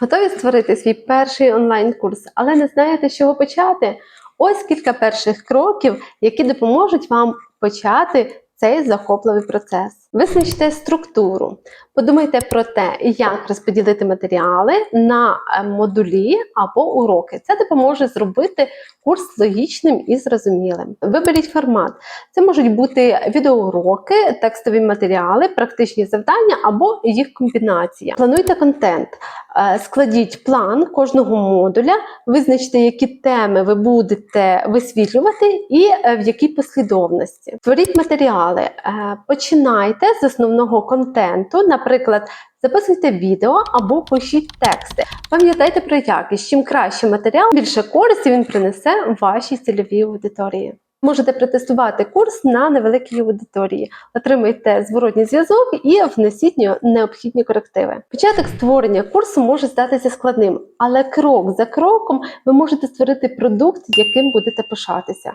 Готові створити свій перший онлайн-курс, але не знаєте, з чого почати? Ось кілька перших кроків, які допоможуть вам почати цей захопливий процес. Визначте структуру. Подумайте про те, як розподілити матеріали на е, модулі або уроки. Це допоможе зробити курс логічним і зрозумілим. Виберіть формат. Це можуть бути відеоуроки, текстові матеріали, практичні завдання або їх комбінація. Плануйте контент, складіть план кожного модуля, визначте, які теми ви будете висвітлювати і е, в якій послідовності. Творіть матеріали, Е, починайте з основного контенту, наприклад. Записуйте відео або пишіть тексти. Пам'ятайте про якість. Чим краще матеріал, більше користі він принесе вашій цільовій аудиторії. Можете протестувати курс на невеликій аудиторії, отримайте зворотній зв'язок і внесіть необхідні корективи. Початок створення курсу може здатися складним, але крок за кроком ви можете створити продукт, яким будете пишатися.